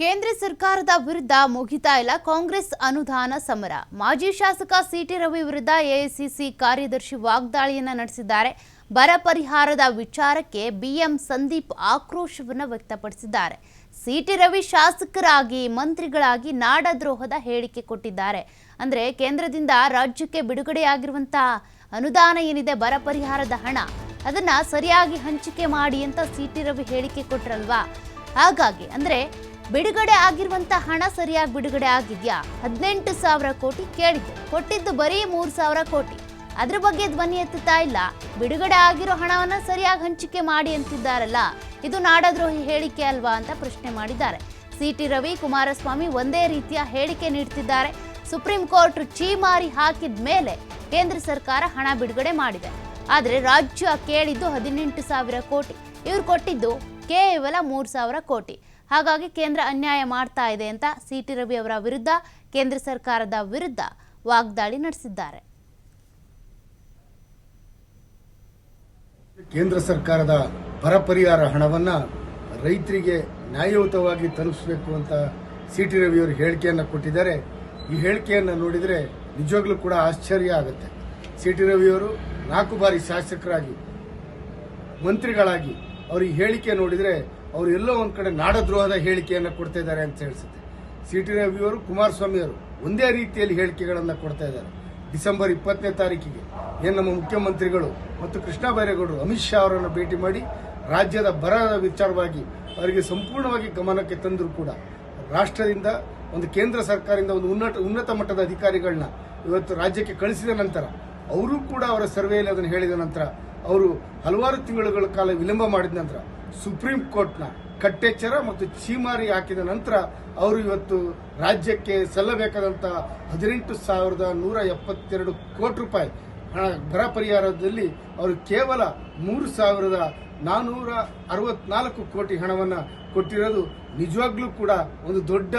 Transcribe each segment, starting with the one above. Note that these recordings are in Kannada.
ಕೇಂದ್ರ ಸರ್ಕಾರದ ವಿರುದ್ಧ ಮುಗಿತಾ ಇಲ್ಲ ಕಾಂಗ್ರೆಸ್ ಅನುದಾನ ಸಮರ. ಮಾಜಿ ಶಾಸಕ ಸಿಟಿ ರವಿ ವಿರುದ್ಧ ಎಐಸಿಸಿ ಕಾರ್ಯದರ್ಶಿ ವಾಗ್ದಾಳಿಯನ್ನ ನಡೆಸಿದ್ದಾರೆ. ಬರ ಪರಿಹಾರದ ವಿಚಾರಕ್ಕೆ ಬಿಎಂ ಸಂದೀಪ್ ಆಕ್ರೋಶವನ್ನು ವ್ಯಕ್ತಪಡಿಸಿದ್ದಾರೆ. ಸಿಟಿ ರವಿ ಶಾಸಕರಾಗಿ ಮಂತ್ರಿಗಳಾಗಿ ನಾಡದ್ರೋಹದ ಹೇಳಿಕೆ ಕೊಟ್ಟಿದ್ದಾರೆ. ಅಂದ್ರೆ ಕೇಂದ್ರದಿಂದ ರಾಜ್ಯಕ್ಕೆ ಬಿಡುಗಡೆಯಾಗಿರುವಂತಹ ಅನುದಾನ ಏನಿದೆ, ಬರ ಪರಿಹಾರದ ಹಣ, ಅದನ್ನ ಸರಿಯಾಗಿ ಹಂಚಿಕೆ ಮಾಡಿ ಅಂತ ಸಿಟಿ ರವಿ ಹೇಳಿಕೆ ಕೊಟ್ರಲ್ವಾ? ಹಾಗಾಗಿ ಅಂದ್ರೆ ಬಿಡುಗಡೆ ಆಗಿರುವಂತ ಹಣ ಸರಿಯಾಗಿ ಬಿಡುಗಡೆ ಆಗಿದ್ಯಾ? ಹದಿನೆಂಟು ಸಾವಿರ ಕೋಟಿ ಕೇಳಿದ್ದು. ಕೊಟ್ಟಿದ್ದು ಬರೀ ಮೂರು ಸಾವಿರ ಕೋಟಿ. ಅದ್ರ ಬಗ್ಗೆ ಧ್ವನಿ ಎತ್ತುತ್ತಾ ಇಲ್ಲ. ಬಿಡುಗಡೆ ಆಗಿರೋ ಹಣವನ್ನ ಸರಿಯಾಗಿ ಹಂಚಿಕೆ ಮಾಡಿ ಅಂತಿದ್ದಾರಲ್ಲ, ಇದು ನಾಡದ್ರೋಹಿ ಹೇಳಿಕೆ ಅಲ್ವಾ ಅಂತ ಪ್ರಶ್ನೆ ಮಾಡಿದ್ದಾರೆ. ಸಿ ಟಿ ರವಿ ಕುಮಾರಸ್ವಾಮಿ ಒಂದೇ ರೀತಿಯ ಹೇಳಿಕೆ ನೀಡ್ತಿದ್ದಾರೆ. ಸುಪ್ರೀಂ ಕೋರ್ಟ್ ಚೀಮಾರಿ ಹಾಕಿದ ಮೇಲೆ ಕೇಂದ್ರ ಸರ್ಕಾರ ಹಣ ಬಿಡುಗಡೆ ಮಾಡಿದೆ. ಆದರೆ ರಾಜ್ಯ ಕೇಳಿದ್ದು ಹದಿನೆಂಟು ಸಾವಿರ ಕೋಟಿ. ಇವ್ರು ಕೊಟ್ಟಿದ್ದು ಕೇವಲ ಮೂರು ಸಾವಿರ ಕೋಟಿ. ಹಾಗಾಗಿ ಕೇಂದ್ರ ಅನ್ಯಾಯ ಮಾಡ್ತಾ ಇದೆ ಅಂತ ಸಿ ಟಿ ರವಿ ಅವರ ವಿರುದ್ಧ ಕೇಂದ್ರ ಸರ್ಕಾರದ ವಿರುದ್ಧ ವಾಗ್ದಾಳಿ ನಡೆಸಿದ್ದಾರೆ. ಕೇಂದ್ರ ಸರ್ಕಾರದ ಬರ ಪರಿಹಾರ ಹಣವನ್ನ ರೈತರಿಗೆ ನ್ಯಾಯಯುತವಾಗಿ ತಲುಪಿಸಬೇಕು ಅಂತ ಸಿ ಟಿ ರವಿಯವರು ಹೇಳಿಕೆಯನ್ನು ಕೊಟ್ಟಿದ್ದಾರೆ. ಈ ಹೇಳಿಕೆಯನ್ನು ನೋಡಿದರೆ ನಿಜವಾಗ್ಲೂ ಕೂಡ ಆಶ್ಚರ್ಯ ಆಗುತ್ತೆ. ಸಿ ಟಿ ರವಿಯವರು ನಾಲ್ಕು ಬಾರಿ ಶಾಸಕರಾಗಿ, ಮಂತ್ರಿಗಳಾಗಿ ಅವ್ರ ಈ ಹೇಳಿಕೆ ನೋಡಿದರೆ ಅವರು ಎಲ್ಲೋ ಒಂದ್ ಕಡೆ ನಾಡದ್ರೋಹದ ಹೇಳಿಕೆಯನ್ನು ಕೊಡ್ತಾ ಇದ್ದಾರೆ ಅಂತ ಹೇಳಿಸುತ್ತೆ. ಸಿ ಟಿ ರವಿಯವರು ಕುಮಾರಸ್ವಾಮಿ ಅವರು ಒಂದೇ ರೀತಿಯಲ್ಲಿ ಹೇಳಿಕೆಗಳನ್ನು ಕೊಡ್ತಾ ಇದ್ದಾರೆ. ಡಿಸೆಂಬರ್ ಇಪ್ಪತ್ತನೇ ತಾರೀಕಿಗೆ. ಏನು ನಮ್ಮ ಮುಖ್ಯಮಂತ್ರಿಗಳು ಮತ್ತು ಕೃಷ್ಣ ಬೈರೇಗೌಡರು ಅಮಿತ್ ಶಾ ಅವರನ್ನು ಭೇಟಿ ಮಾಡಿ ರಾಜ್ಯದ ಬರದ ವಿಚಾರವಾಗಿ ಅವರಿಗೆ ಸಂಪೂರ್ಣವಾಗಿ ಗಮನಕ್ಕೆ ತಂದರೂ ಕೂಡ ರಾಷ್ಟ್ರದಿಂದ ಒಂದು ಕೇಂದ್ರ ಸರ್ಕಾರದಿಂದ ಒಂದು ಉನ್ನತ ಉನ್ನತ ಮಟ್ಟದ ಅಧಿಕಾರಿಗಳನ್ನ ಇವತ್ತು ರಾಜ್ಯಕ್ಕೆ ಕಳಿಸಿದ ನಂತರ ಅವರು ಕೂಡ ಅವರ ಸರ್ವೆಯಲ್ಲಿ ಅದನ್ನು ಹೇಳಿದ ನಂತರ ಅವರು ಹಲವಾರು ತಿಂಗಳುಗಳ ಕಾಲ ವಿಳಂಬ ಮಾಡಿದ ನಂತರ ಸುಪ್ರೀಂ ಕೋರ್ಟ್ನ ಕಟ್ಟೆಚ್ಚರ ಮತ್ತು ಚೀಮಾರಿ ಹಾಕಿದ ನಂತರ ಅವರು ಇವತ್ತು ರಾಜ್ಯಕ್ಕೆ ಸಲ್ಲಬೇಕಾದಂತ ಹದಿನೆಂಟು ಸಾವಿರದ ನೂರ ಎಪ್ಪತ್ತೆರಡು ಕೋಟಿ ರೂಪಾಯಿ ಹಣ ಬರ ಪರಿಹಾರದಲ್ಲಿ ಅವರು ಕೇವಲ ಮೂರು ಸಾವಿರದ ನಾನೂರ ಅರವತ್ನಾಲ್ಕು ಕೋಟಿ ಹಣವನ್ನು ಕೊಟ್ಟಿರೋದು ನಿಜವಾಗ್ಲೂ ಕೂಡ ಒಂದು ದೊಡ್ಡ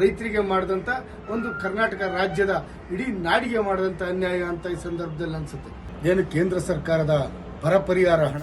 ರೈತರಿಗೆ ಮಾಡಿದಂಥ ಒಂದು ಕರ್ನಾಟಕ ರಾಜ್ಯದ ಇಡೀ ನಾಡಿಗೆ ಮಾಡಿದಂಥ ಅನ್ಯಾಯ ಅಂತ ಈ ಸಂದರ್ಭದಲ್ಲಿ ಅನ್ಸುತ್ತೆ. ಏನು ಕೇಂದ್ರ ಸರ್ಕಾರದ ಬರ ಪರಿಹಾರ ಹಣ